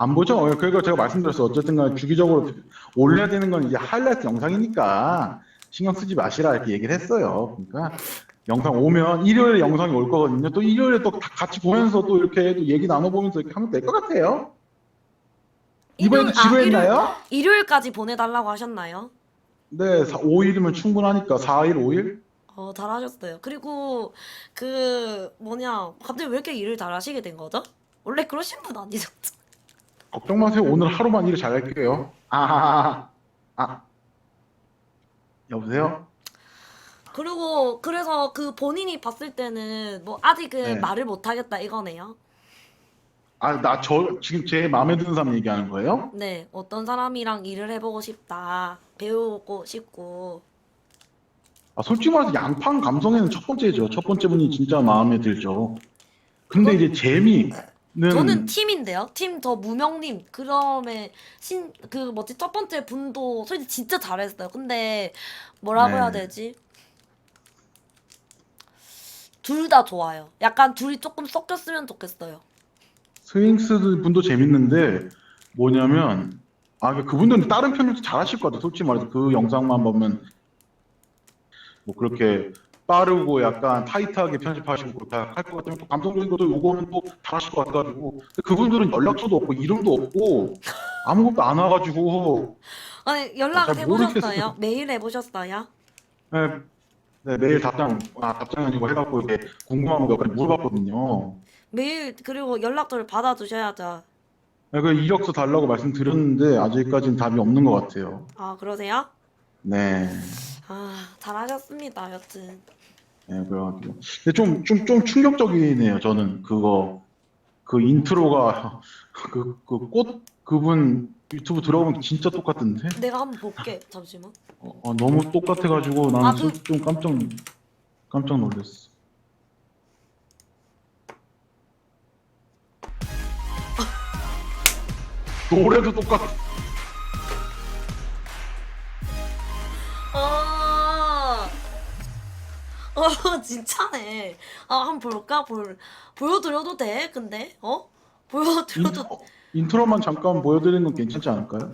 안 보죠? 어, 그러니까 제가 말씀드렸어요. 어쨌든 간에 주기적으로 올려야 되는 건 이제 하이라이트 영상이니까 신경 쓰지 마시라 이렇게 얘기를 했어요. 그러니까 영상 오면 일요일에 영상이 올 거거든요. 또 일요일에 또다 같이 보면서 또 이렇게 또 얘기 나눠보면서 이렇게 하면 될 것 같아요. 이번에도 일요일- 아, 지루했나요? 일요일 까지 보내달라고 하셨나요? 네, 5일이면 충분하니까 4일, 5일? 어, 잘하셨어요. 그리고 그 뭐냐 갑자기 왜 이렇게 일을 잘하시게 된 거죠? 원래 그러신 분 아니셨죠? 걱정 마세요. 오늘 하루만 일을 잘 할게요. 아, 아, 아. 여보세요? 그리고 그래서 그 본인이 봤을 때는 뭐 아직은 네. 말을 못 하겠다 이거네요. 아, 나 저 지금 제 마음에 드는 사람 얘기하는 거예요? 네, 어떤 사람이랑 일을 해보고 싶다, 배우고 싶고. 아, 솔직히 말해서 양팡 감성에는 첫 번째죠. 첫 번째 분이 진짜 마음에 들죠. 근데 이제 재미 는 저는 팀인데요. 팀저 무명님 그럼에 신그 뭐지 첫 번째 분도 솔직히 진짜 잘했어요. 근데 뭐라고 네. 해야 되지? 둘 다 좋아요. 약간 둘이 조금 섞였으면 좋겠어요. 스윙스 분도 재밌는데 뭐냐면 아 그분들은 다른 편집도 잘하실 것 같아요. 솔직히 말해서 그 영상만 보면 뭐 그렇게 빠르고 약간 타이트하게 편집하시고 그렇게 할것 같으면 또 감성적인 것도 요거는 또 잘하실 것 같아가지고 근데 그분들은 연락처도 없고 이름도 없고 아무것도 안 와가지고 아니 연락 잘 해보셨어요? 모르겠어요. 메일 해보셨어요? 네, 네, 매일 답장 아 답장 아니고 해갖고 이렇게 궁금한 거 몇 가지 물어봤거든요. 메일 그리고 연락처를 받아주셔야죠. 네, 그 이력서 달라고 말씀드렸는데 아직까지는 답이 없는 것 같아요. 아 그러세요? 네. 아 잘하셨습니다. 여튼 네, 그래가지고. 근데 좀, 좀, 좀 충격적이네요, 저는. 그거, 그 인트로가, 그, 그 꽃, 그분 유튜브 들어보면 진짜 똑같던데? 내가 한번 볼게. 잠시만. 어, 어, 너무 똑같아가지고 나는 아, 그- 좀 깜짝, 깜짝 놀랐어. 노래도 똑같 어, 진짜네. 아, 한번 볼까? 볼, 보여드려도 돼? 근데, 어? 보여드려도, 인트로, 인트로만 잠깐 보여드리는 건 괜찮지 않을까요?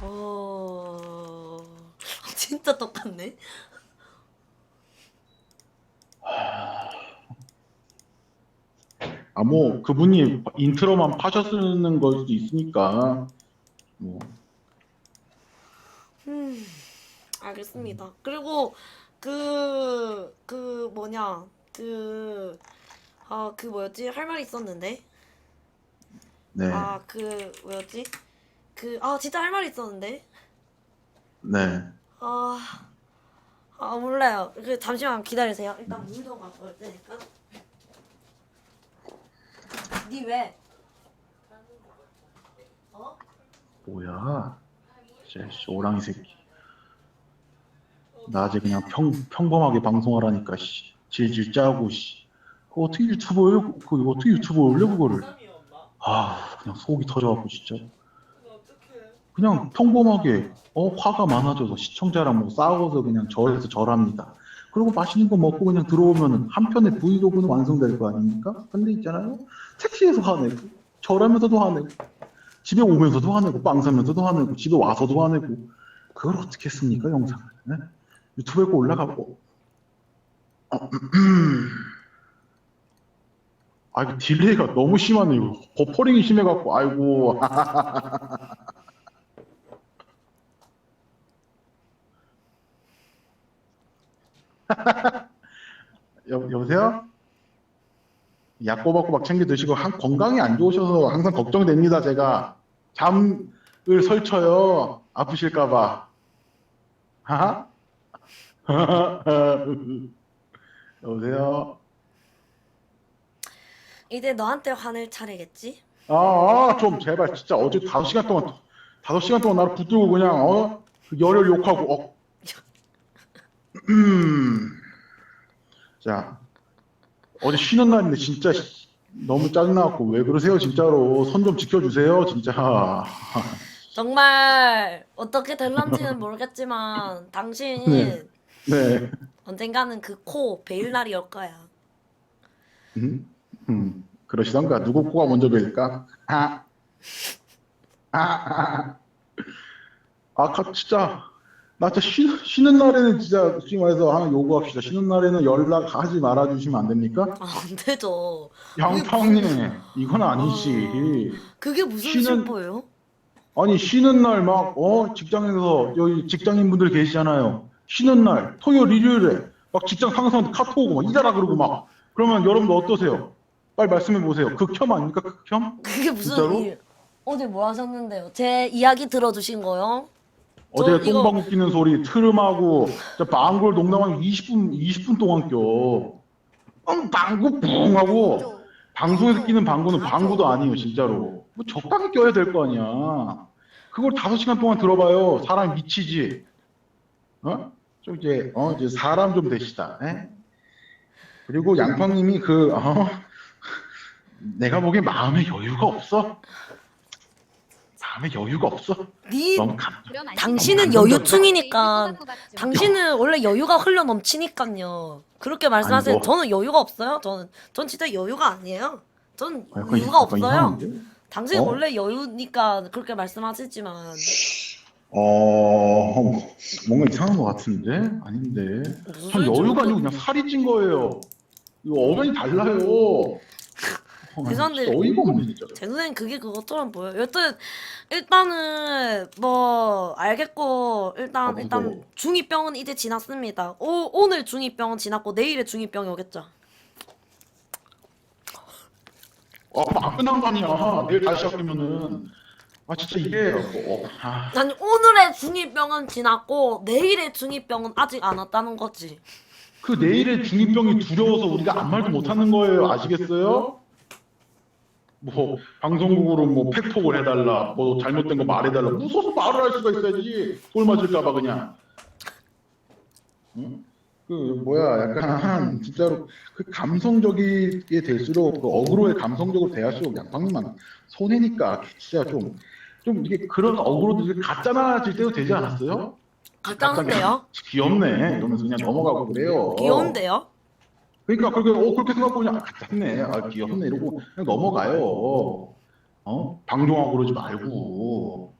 어, 진짜 똑같네. 아, 뭐, 그분이 인트로만 파셨는 걸 수도 있으니까, 뭐, 음, 알겠습니다. 그리고, 그, 그, 뭐냐, 그, 아, 그 뭐였지? 할 말이 있었는데? 네, 아, 그, 뭐였지? 그, 아, 진짜 할 말이 있었는데? 네. 아, 아 몰라요. 그 잠시만 기다리세요. 일단 물좀 갖고 올 테니까. 니 왜? 어? 뭐야? 씨, 오랑이 새끼. 낮에 그냥 평, 평범하게 방송하라니까 씨. 질질 짜고 씨. 그거 어떻게 유튜브 올려? 그 어떻게 유튜브 올려 그거를? 아, 그냥 속이 터져갖고 진짜. 그냥 평범하게 어 화가 많아져서 시청자랑 뭐 싸워서 그냥 절에서 절합니다. 그리고 맛있는 거 먹고 그냥 들어오면은 한편의 브이로그는 완성될 거 아닙니까? 근데 있잖아요. 택시에서 화내고 절하면서도 화내고 집에 오면서도 화내고 빵 사면서도 화내고 집에 와서도 화내고 그걸 어떻게 했습니까 영상을 네? 유튜브에 꼭 올라가고 어, 아 이거 딜레이가 너무 심하네요 버퍼링이 심해갖고 아이고 여, 여보세요? 약 꼬박꼬박 챙겨 드시고 한, 건강이 안 좋으셔서 항상 걱정됩니다 제가 잠을 설쳐요 아프실까봐 하하? 여보세요? 이제 너한테 화낼 차례겠지? 아, 아, 좀 제발 진짜 어제 다섯 시간 동안 다섯 시간 동안 나를 붙들고 그냥 어 열혈 욕하고 어. 음. 자 어제 쉬는 날인데 진짜 씨, 너무 짜증나갖고 왜 그러세요 진짜로 선 좀 지켜주세요 진짜 정말 어떻게 될런지는 모르겠지만 당신 네. 네. 언젠가는 그 코 베일 날이 올 거야. 음, 음, 그러시던가 누구 코가 먼저 베일까? 아, 아, 아, 아까 진짜 나 진짜 쉬, 쉬는 날에는 진짜 솔직히 말해서 하나 요구합시다. 쉬는 날에는 연락하지 말아 주시면 안 됩니까? 아, 안 되죠. 양팡님, 이건 아니지. 그게 무슨 쉬는- 실보예요? 아니 쉬는 날 막 어 직장에서 여기 직장인분들 계시잖아요. 쉬는 날 토요일 일요일에 막 직장 상사한테 카톡 오고 막 일하라 그러고 막 그러면 여러분들 어떠세요? 빨리 말씀해 보세요. 극혐 아닙니까 극혐? 그게 무슨 진짜로? 일? 어제 뭐 하셨는데요? 제 이야기 들어주신 거요? 어제 저 이거- 똥방구 끼는 소리 트름하고 진짜 방구를 농담하면 20분 20분 동안 껴. 응 방구 뿡 하고 방송에서 끼는 방구는 방구도 아니에요 진짜로. 뭐 적당히 껴야 될 거 아니야. 그걸 다섯 시간 동안 들어봐요. 사람 미치지. 어? 좀 이제 어 이제 사람 좀 되시다. 에? 그리고 양팡님이 그 어, 내가 보기엔 마음에 여유가 없어. 마음에 여유가 없어. 니 너무 감. 당신은 너무 여유충이니까 당신은 원래 여유가 흘러 넘치니까요. 그렇게 말씀하세요. 아니, 뭐. 저는 여유가 없어요. 저는 전 진짜 여유가 아니에요. 전 약간 여유가 약간 없어요. 이상한데? 당신 어? 원래 여유니까 그렇게 말씀하시지만 어, 뭔가 이상한 것 같은데? 아닌데. 무슨 전? 여유가 아니고 그냥 살이 찐 거예요. 이거 어머니 달라요. 어, 죄송한데- 진짜 어이가 없네, 진짜. 제 눈엔 그게 그것처럼 보여요. 여튼 일단은 뭐 알겠고 일단 어, 일단 무서워. 중2병은 이제 지났습니다. 오, 오늘 중2병은 지났고 내일에 중2병이 오겠죠. 어, 안 끝난 거 아니야. 내일 다시 시작하면은. 아, 진짜 이게, 뭐, 아, 아니 오늘의 중2병은 지났고 내일의 중2병은 아직 안 왔다는 거지. 그 내일의 중이병이 두려워서 우리가 아무 말도 못 하는 거예요. 아시겠어요? 뭐, 방송국으로 뭐, 팩폭을 해달라. 뭐, 잘못된 거 말해달라. 무서워서 말을 할 수가 있어야지. 돌 맞을까봐 그냥. 응? 그, 뭐야, 약간, 진짜로, 그 감성적이게 될수록, 그 어그로에 감성적으로 대할수록 양팡님만 손해니까, 진짜 좀, 좀 이게 그런 어그로들이 가짜나질 때도 되지 않았어요? 가짜는데요? 귀엽네. 이러면서 그냥 넘어가고 그래요. 귀여운데요? 그러니까 그렇게 어 그렇게 생각하고 그냥 아, 같네. 아 귀엽네 이러고 그냥 넘어가요. 어? 방종하고 그러지 말고.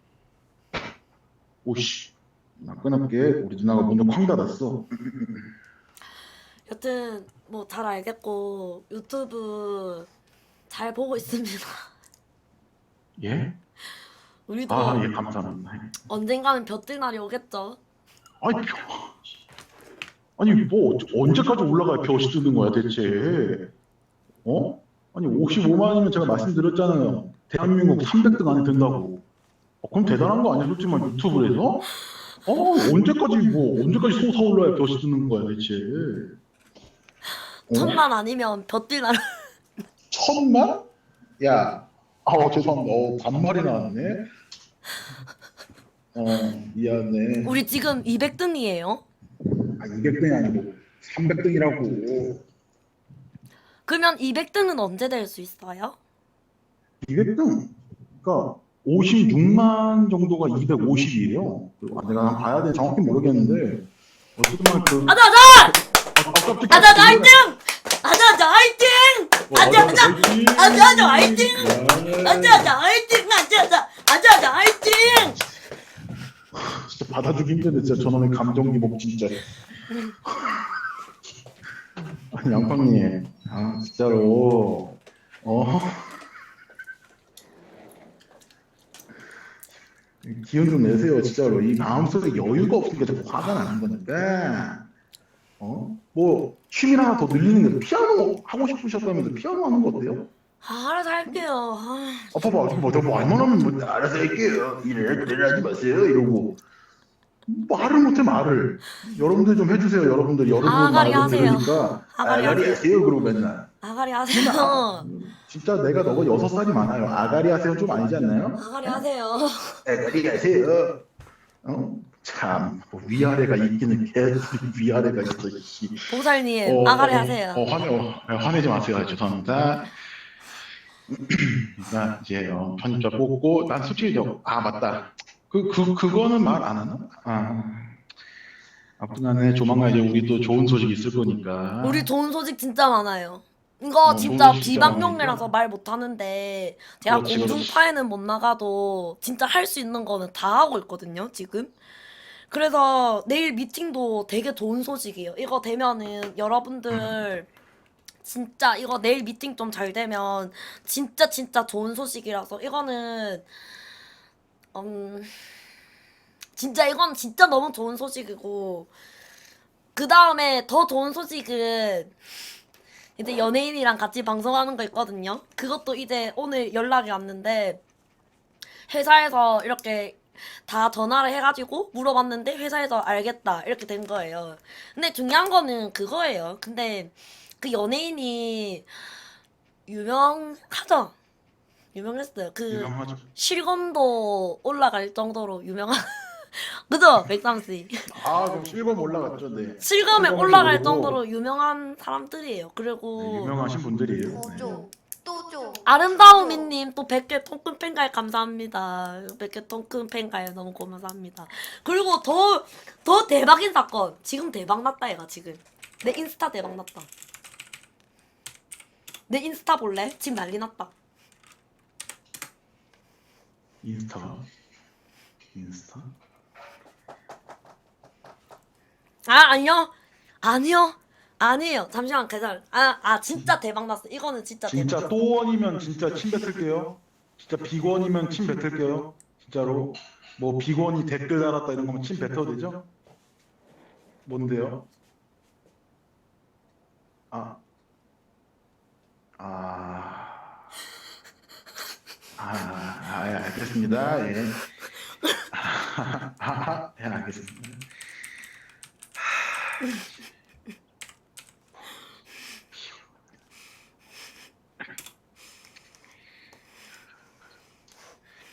오씨. 나 끊을게. 우리 누나가 먼저 쾅 닫았어. 여튼 뭐 잘 알겠고 유튜브 잘 보고 있습니다. 예? 우리도 아, 예, 감사합니다. 언젠가는 볕들 날이 오겠죠. 아니, 벼... 아니, 뭐, 언제까지 올라가야 벼시 뜨는 거야, 대체? 어? 아니, 55만이면 제가 말씀드렸잖아요. 대한민국 300등 안에 든다고. 어, 그럼 대단한 거 아니야, 솔직히 말 유튜브에서? 어, 언제까지, 뭐, 언제까지 솟아올라야 벼시 뜨는 거야, 대체? 어? 천만 아니면 볕들 날. 천만? 야, 아, 죄송합니다. 어, 반말이 나왔네. 어, 미안해. 우리 지금 200등이에요. 아, 200등이 아니고 300등이라고. 그러면 200등은 언제 될 수 있어요? 200등? 그러니까 56만 정도가 250이에요. 내가 한번 봐야 돼. 정확히 모르겠는데. 어쨌든 그 아자 아자! 아. 아자 아자 화이팅! 아자 아자 화이팅! 아자 아자! 아자 아자 화이팅! 아자 아자 화이팅! 아자 아자! 아자 아자 화이팅! 진짜 받아주기 힘든데 진짜 저놈의 감정 기복 진짜. 아니 양팡님, 아 진짜로. 어. 기운 좀 내세요 진짜로. 이 마음속에 여유가 없으니까 자꾸 화가 나는 거니까 어뭐 취미를 하나 더 늘리는 게 피아노 하고 싶으셨다면서 피아노 하는 거 어때요? 아, 알아서 할게요. 아, 아 봐봐 뭐, 저 말만 하면 뭐 알아서 할게요 이래 그래 하지 마세요 이러고 말을 못해 말을 여러분들 좀 해주세요 여러분들 여러분 아가리 하세요. 들으니까 아가리 아가리 하세요. 하세요 그러고 맨날 아가리 아, 하세요. 진짜 내가 너가 여섯 살이 많아요 아가리 하세요 좀 아니지 않나요? 아가리 하세요. 아가리 하세요 어? 참뭐 위아래가 있기는 개 위아래가 있어 씨. 보살님 어, 아가리 어, 하세요. 어, 화내, 어, 화내지 마세요. 죄송합니다. 그러니까 이제 어, 편집자 뽑고 난 솔직히 저, 아 맞다 그, 그 그거는 말 안 하나? 아 아무튼간에 조만간 이제 우리 또 좋은 소식 있을 거니까 우리 좋은 소식 진짜 많아요. 이거 어, 진짜 좋은 소식 진짜 비방용이라서. 말 못하는데 제가 그렇지, 그렇지. 공중파에는 못 나가도 진짜 할 수 있는 거는 다 하고 있거든요 지금. 그래서 내일 미팅도 되게 좋은 소식이에요. 이거 되면은 여러분들 진짜 이거 내일 미팅 좀 잘 되면 진짜 진짜 좋은 소식이라서 이거는 음 진짜 이건 진짜 너무 좋은 소식이고 그 다음에 더 좋은 소식은 이제 연예인이랑 같이 방송하는 거 있거든요. 그것도 이제 오늘 연락이 왔는데 회사에서 이렇게 다 전화를 해가지고 물어봤는데 회사에서 알겠다 이렇게 된 거예요. 근데 중요한 거는 그거예요. 근데 그 연예인이 유명하죠. 유명했어요. 그 유명하죠 실검도 올라갈 정도로 유명한 그죠 백삼 씨 아 그럼 실검 올라갔죠 네 실검에 올라갈 오르고. 정도로 유명한 사람들이에요. 네, 그리고 유명하신 분들이에요 네. 또줘 또줘 아름다움이님 또 100개 통큰 팬가입 감사합니다. 100개 통큰 팬가입 너무 감사합니다. 그리고 더, 더 대박인 사건. 지금 대박 났다, 얘가 지금. 내 인스타 대박 났다. 내 인스타 볼래? 지금 난리 났다. 인스타 인스타 아, 아니요. 아니요. 아니에요. 잠시만 기다려. 아, 아, 진짜 대박 났어. 이거는 진짜, 진짜 대박. 또원이면 진짜 침 뱉을게요. 진짜 비건이면 침 뱉을게요. 진짜로 뭐 비건이 댓글 달았다 이런 거면 침 뱉어도 되죠? 뭔데요? 아, 아, 아, 아, 예, 알겠습니다. 예. 아, 예, 알겠습니다.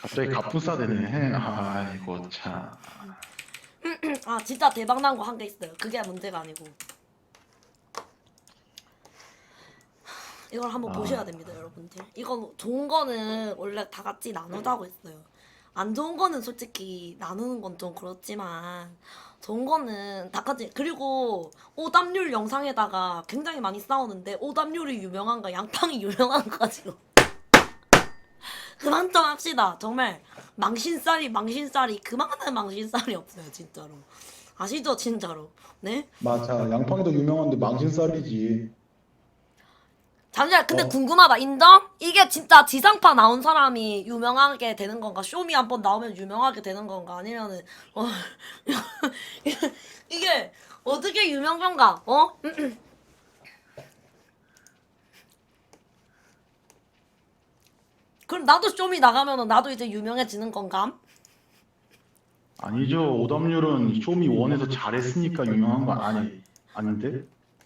갑자기 갑분싸 되네. 아이고 참. 아, 진짜 대박 난 거한게 있어요. 그게 문제가 아니고. 이걸 한번 아. 보셔야 됩니다, 여러분들. 이건 좋은 거는 원래 다 같이 나누자고 했어요. 안 좋은 거는 솔직히 나누는 건 좀 그렇지만 좋은 거는 다 같이 그리고 오답률 영상에다가 굉장히 많이 싸우는데 오답률이 유명한가 양팡이 유명한가 가지고 그만 좀 합시다. 정말 망신살이 망신살이 그만한 망신살이 없어요, 진짜로. 아시죠, 진짜로. 네? 맞아. 양팡이도 유명한데 망신살이지. 잠시만, 근데 어. 궁금하다. 인정? 이게 진짜 지상파 나온 사람이 유명하게 되는 건가? 쇼미 한 번 나오면 유명하게 되는 건가? 아니면은, 어, 이게 어떻게 유명한가? 어? 그럼 나도 쇼미 나가면은 나도 이제 유명해지는 건가? 아니죠. 오답률은 쇼미 원에서 잘했으니까 유명한 거 아니 아닌데?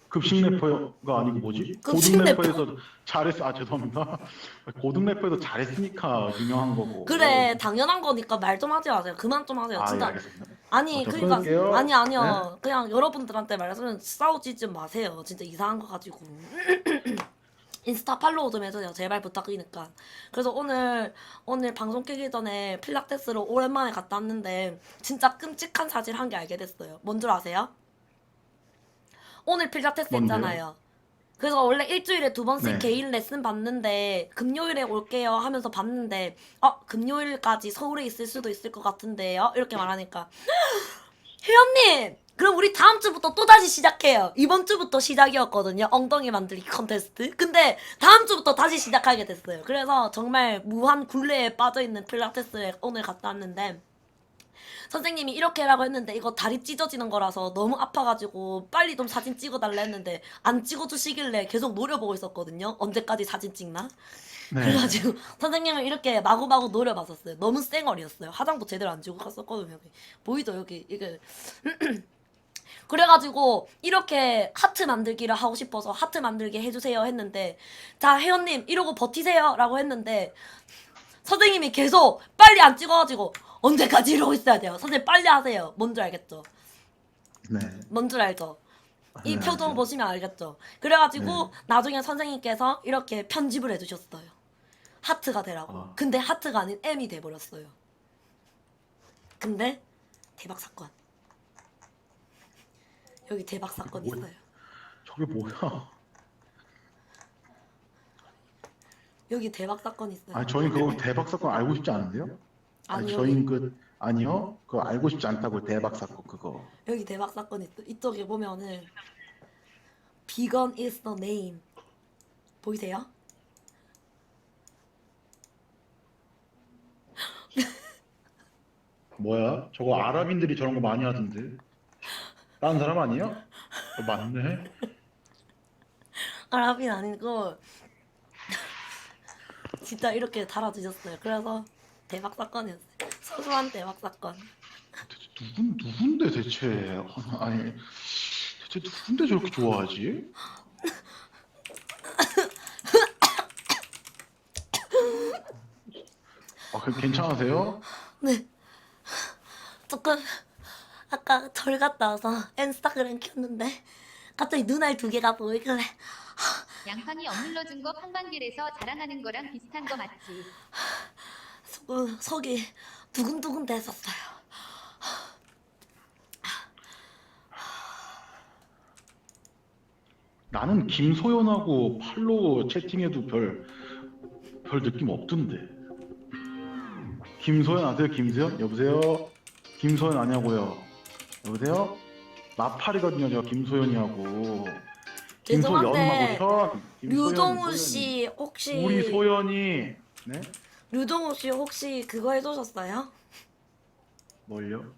급식 래퍼가 아니고 뭐지? 급식 고등 래퍼? 래퍼에서 잘했어. 아 죄송합니다. 고등 래퍼에서 잘했으니까 유명한 거고. 그래, 당연한 거니까 말 좀 하지 마세요. 그만 좀 하세요. 아, 예, 진짜. 알겠습니다. 아니 어, 저 그러니까 끊을게요. 아니 아니요 네? 그냥 여러분들한테 말하면 싸우지 좀 마세요 진짜 이상한 거 가지고 인스타 팔로우 좀 해주세요 제발 부탁이니까 그래서 오늘 오늘 방송 켜기 전에 필라테스를 오랜만에 갔다 왔는데 진짜 끔찍한 사실 한개 알게 됐어요 뭔 줄 아세요? 오늘 필라테스 뭔데요? 했잖아요. 그래서 원래 일주일에 두 번씩 네. 개인 레슨 받는데 금요일에 올게요 하면서 봤는데 어 금요일까지 서울에 있을 수도 있을 것 같은데요 이렇게 말하니까. 혜연님! 그럼 우리 다음 주부터 또 다시 시작해요. 이번 주부터 시작이었거든요. 엉덩이 만들기 컨테스트. 근데 다음 주부터 다시 시작하게 됐어요. 그래서 정말 무한 굴레에 빠져 있는 필라테스에 오늘 갔다 왔는데 선생님이 이렇게 라고 했는데 이거 다리 찢어지는 거라서 너무 아파가지고 빨리 좀 사진 찍어달라 했는데 안 찍어주시길래 계속 노려보고 있었거든요 언제까지 사진 찍나 네. 그래가지고 선생님을 이렇게 마구마구 노려봤었어요. 너무 쌩얼이었어요. 화장도 제대로 안 지고 갔었거든요. 여기. 보이죠 여기 이게. 그래가지고 이렇게 하트 만들기를 하고 싶어서 하트 만들기 해주세요 했는데 자 혜연님 이러고 버티세요라고 했는데 선생님이 계속 빨리 안 찍어가지고 언제까지 이러고 있어야 돼요. 선생님 빨리 하세요. 뭔줄 알겠죠? 네. 뭔 줄 알죠? 이 네, 표정 알죠. 보시면 알겠죠. 그래가지고 네. 나중에 선생님께서 이렇게 편집을 해주셨어요. 하트가 되라고. 아. 근데 하트가 아닌 M이 돼버렸어요. 근데 대박 사건. 여기 대박 사건 뭐야? 있어요. 저게 뭐야? 여기 대박 사건 있어요. 아니 저희 그거 대박 사건 알고 싶지 않은데요? 아니 저희 그 아니요 그거 알고 싶지 않다고 대박 사건 그거. 여기 대박 사건 있어. 이쪽에 보면은 비건 is the name. 보이세요? 뭐야? 저거 아랍인들이 저런 거 많이 하던데. 다른 사람 아니야? 어, 맞네. 아랍인 아니고 진짜 이렇게 달아주셨어요. 그래서 대박 사건이었어요. 소소한 대박 사건. 대체 누군 누군데 대체 아니 대체 누군데 저렇게 좋아하지? 아, 그 괜찮으세요? 네. 조금 아까 절 갔다 와서 인스타그램 켰는데 갑자기 눈알 두 개가 보이길래 양팡이 억눌러준 거 판관길에서 자랑하는 거랑 비슷한 거 맞지? 속, 속이 두근두근 됐었어요. 나는 김소연하고 팔로우 채팅해도 별, 별 느낌 없던데. 김소연 아세요? 김소연? 여보세요? 김소연 아냐고요? 여보세요? 나팔이거든요, 저 김소연이하고. 죄송한데, 김소연하고 현. 김소연, 류동우 소연이. 씨 혹시 우리 소연이 네? 류동우 씨 혹시 그거 해주셨어요? 뭘요?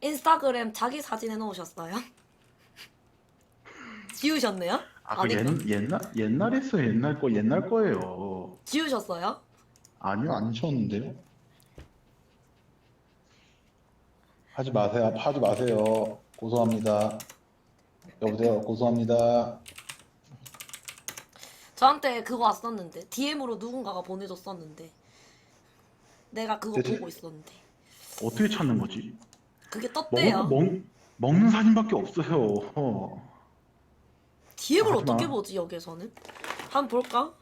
인스타그램 자기 사진 해놓으셨어요? 지우셨네요? 아, 그? 옛, 옛날 옛날 했어요. 옛날 거 옛날 거예요. 지우셨어요? 아니요, 안 쳤는데요. 하지 마세요. 하지 마세요. 고소합니다. 여보세요. 고소합니다. 저한테 그거 왔었는데 DM으로 누군가가 보내줬었는데 내가 그거 대체- 보고 있었는데 어떻게 찾는 거지? 그게 먹, 떴대요. 먹, 먹는 사진밖에 없어요. 어. DM을 하지 마. 어떻게 보지 여기서는? 한번 볼까?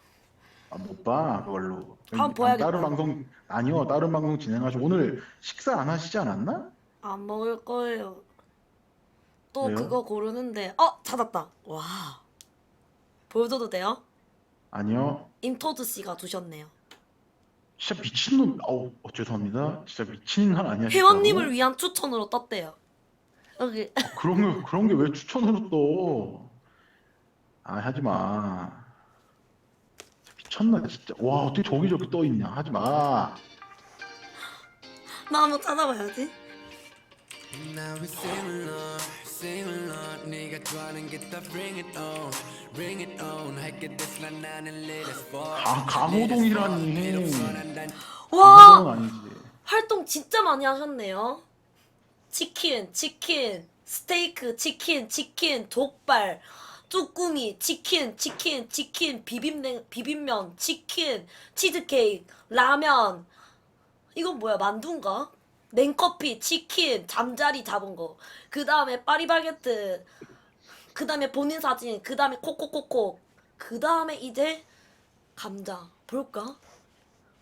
아, 못 봐, 그걸로. 한번 봐야겠다. 다른 방송, 아니요, 다른 방송 진행하시고, 오늘 식사 안 하시지 않았나? 안 먹을 거예요. 또 왜요? 그거 고르는데 어 찾았다. 와 보여줘도 돼요? 아니요. 임토드 씨가 두셨네요. 진짜 미친놈, 어우, 어, 죄송합니다. 진짜 미친 인간 아니야, 회원님을 위한 추천으로 떴대요. 여기 그런 게, 그런 게 왜 추천으로 또? 아, 하지 마. 미쳤나, 진짜. 와, 어떻게 저기 저기 떠 있냐. 하지 마. 나 한번 찾아봐야지. Now we sing along, sing along. 네가 좋아하는 기타 bring it on, bring it on. 할게 됐라 나는 let us fall. 강, 강호동이라니. 난와 아니지. 활동 진짜 많이 하셨네요. 치킨, 치킨, 스테이크, 치킨, 치킨, 족발, 쭈꾸미, 치킨, 치킨, 치킨, 비빔냉, 비빔면, 치킨, 치즈케이크, 라면. 이건 뭐야, 만두인가? 냉커피, 치킨, 잠자리 잡은 거. 그 다음에 파리바게트. 그 다음에 본인 사진. 그 다음에 코코코코. 그 다음에 이제 감자. 볼까?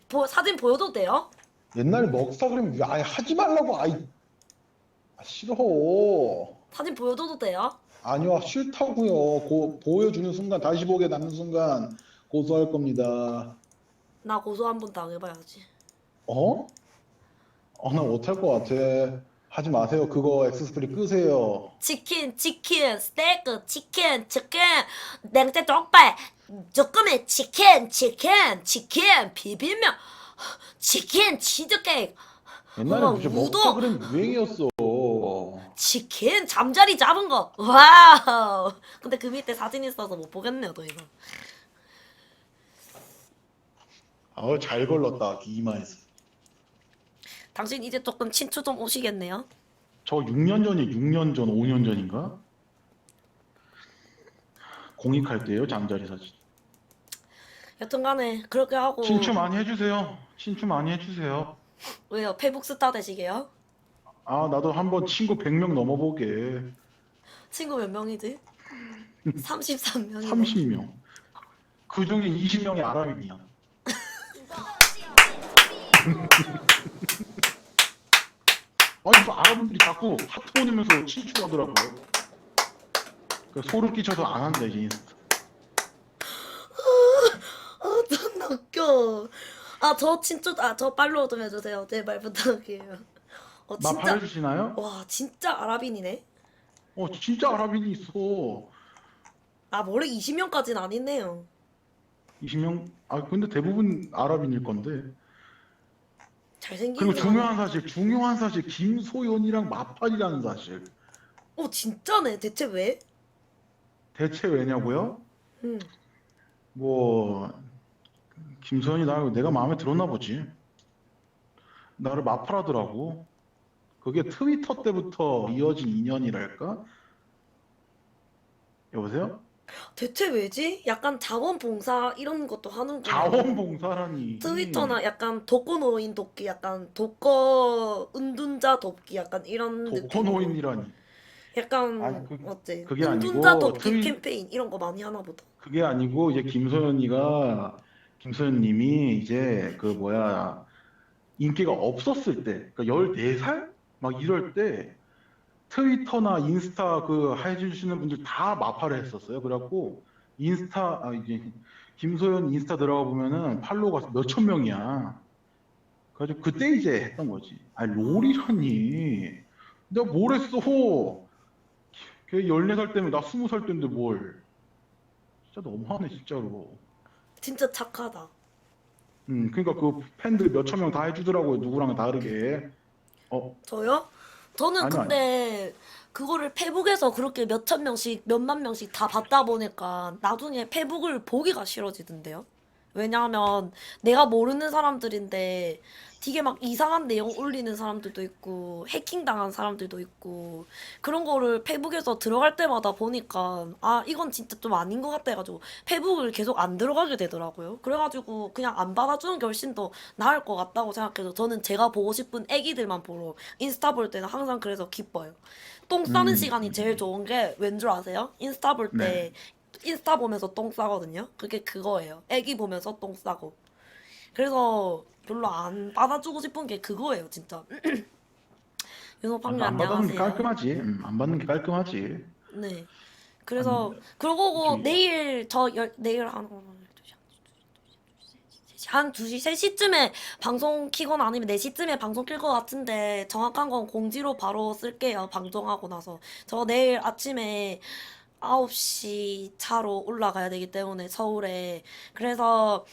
보, 사진 보여도 돼요? 옛날에 먹사 그러면 아예 하지 말라고 아이 아, 싫어 사진 보여줘도 돼요? 아니요 싫다고요 고, 보여주는 순간 다시 보게 남는 순간 고소할 겁니다 나 고소 한 번 당해봐야지. 어? 어 나 못할 것 같아 하지 마세요 그거 엑스스프리 끄세요 치킨, 치킨, 스테이크, 치킨, 치킨, 냉채 족발, 조금의 치킨, 치킨, 치킨, 비빔면, 치킨, 치즈케이크, 옛날에 우와, 진짜 우동! 먹사 그러면 유행이었어 치킨, 잠자리 잡은 거. 와우. 근데 그 밑에 사진 있어서 못 보겠네요, 더 이상. 아우 잘 걸렀다 이마에서 당신 이제 조금 친추 좀 오시겠네요. 저 6년 전이 6년 전 5년 전인가? 공익할 때요 잠자리 사진 여튼간에 그렇게 하고 친추 많이 해주세요 친추 많이 해주세요 왜요? 페북 스타 되시게요? 아 나도 한번 친구 100명 넘어보게 친구 몇 명이지? 33명이네. 30명 그 중에 20명이 아랍인이야 아니 뭐 아랍분들이 자꾸 하트 보내면서 친추하더라고요. 그 소름 끼쳐서 안 한다 이제. 아 존나 웃겨. 아저 진짜 아저 팔로우 좀 해주세요. 제발 부탁이에요. 어 나 진짜 팔아주시나요? 와 진짜 아랍인이네. 어 진짜 아랍인이 있어. 아 머리 20명까지는 아니네요. 20명? 아 근데 대부분 아랍인일 건데. 잘생긴 그리고 사람. 중요한 사실, 중요한 사실 김소연이랑 마팔이라는 사실. 어 진짜네. 대체 왜? 대체 왜냐고요? 음. 뭐 김소연이 나 내가 마음에 들었나 보지. 나를 마팔하더라고. 그게 트위터 때부터 이어진 인연이랄까? 여보세요? 대체 왜지? 약간 자원봉사 이런 것도 하는구나. 자원봉사라니. 트위터나 약간 독거노인 돕기, 약간 독거 은둔자 돕기, 약간 이런 느낌. 독거노인이라니. 약간 아니, 그- 어째? 그게 은둔자 아니고 돕기 트윗- 캠페인 이런 거 많이 하나 보다. 그게 아니고 이제 김소연이가 김소연님이 이제 그 뭐야 인기가 없었을 때, 그러니까 14살 막 이럴 때 트위터나 인스타 그 해주시는 분들 다 마파를 했었어요. 그래갖고 인스타 아 이제 김소연 인스타 들어가 보면은 팔로워가 몇천 명이야. 그래가지고 그때 이제 했던 거지. 아 롤이라니. 내가 뭘 했어? 걔 14살 때문에 나 20살 때인데 뭘. 진짜 너무하네 진짜로. 진짜 착하다. 음, 그러니까 그 팬들 몇천 명 다 해주더라고요. 누구랑 다르게. 어, 저요? 저는 아니요, 근데 그거를 페북에서 그렇게 몇천 명씩, 몇만 명씩 다 봤다 보니까 나중에 페북을 보기가 싫어지던데요? 왜냐하면 내가 모르는 사람들인데 되게 막 이상한 내용 올리는 사람들도 있고 해킹 당한 사람들도 있고 그런 거를 페북에서 들어갈 때마다 보니까 아 이건 진짜 좀 아닌 것 같아 가지고 페북을 계속 안 들어가게 되더라고요. 그래가지고 그냥 안 받아주는 게 훨씬 더 나을 것 같다고 생각해서 저는 제가 보고 싶은 애기들만 보러 인스타 볼 때는 항상 그래서 기뻐요. 똥 싸는 음. 시간이 제일 좋은 게 왠 줄 아세요? 인스타 볼때 네. 인스타 보면서 똥 싸거든요. 그게 그거예요. 애기 보면서 똥 싸고. 그래서 별로 안 받아주고 싶은 게 그거예요, 진짜. 윤호팡님 안 받는 게 안녕하세요. 깔끔하지. 음, 안 받는 게 깔끔하지. 네. 그래서 그러고 저기- 내일 저 열, 내일 한한 2시, 3시쯤에 방송 키거나 아니면 4시쯤에 방송 킬것 같은데 정확한 건 공지로 바로 쓸게요. 방송하고 나서. 저 내일 아침에 9시 차로 올라가야 되기 때문에 서울에. 그래서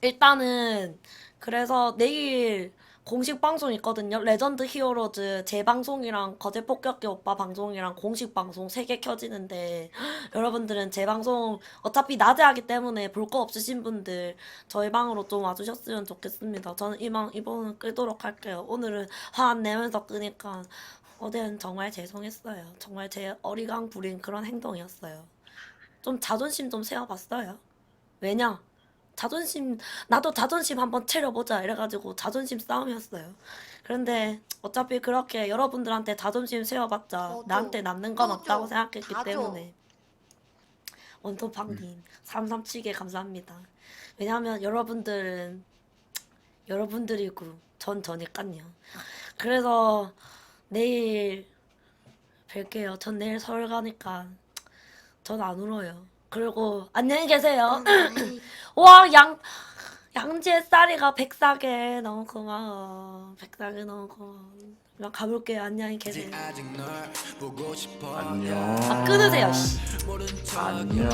일단은 그래서 내일 공식 방송 있거든요. 레전드 히어로즈 제 방송이랑 거제 폭격기 오빠 방송이랑 공식 방송 세 개 켜지는데 여러분들은 제 방송 어차피 낮에 하기 때문에 볼 거 없으신 분들 저희 방으로 좀 와주셨으면 좋겠습니다. 저는 이방 이번은 끄도록 할게요. 오늘은 화 안 내면서 끄니까 어제는 정말 죄송했어요. 정말 제 어리광 부린 그런 행동이었어요. 좀 자존심 좀 세워봤어요. 왜냐? 자존심 나도 자존심 한번 채려보자 이래가지고 자존심 싸움이었어요. 그런데 어차피 그렇게 여러분들한테 자존심 세워봤자 저도, 나한테 남는 건 없다고 생각했기. 때문에 원토팡님 삼삼치게 감사합니다. 왜냐하면 여러분들은 여러분들이고 전 저니까요. 그래서 내일 뵐게요. 전 내일 서울 가니까 전 안 울어요. 그리고 안녕히 계세요. 와, 양, 양지의 쌀이가 백사게 너무 고마워. 백사게 너무 고마워. 그럼 가볼게요. 안녕히 계세요. 안녕. 아, 끊으세요, 씨. 안녕.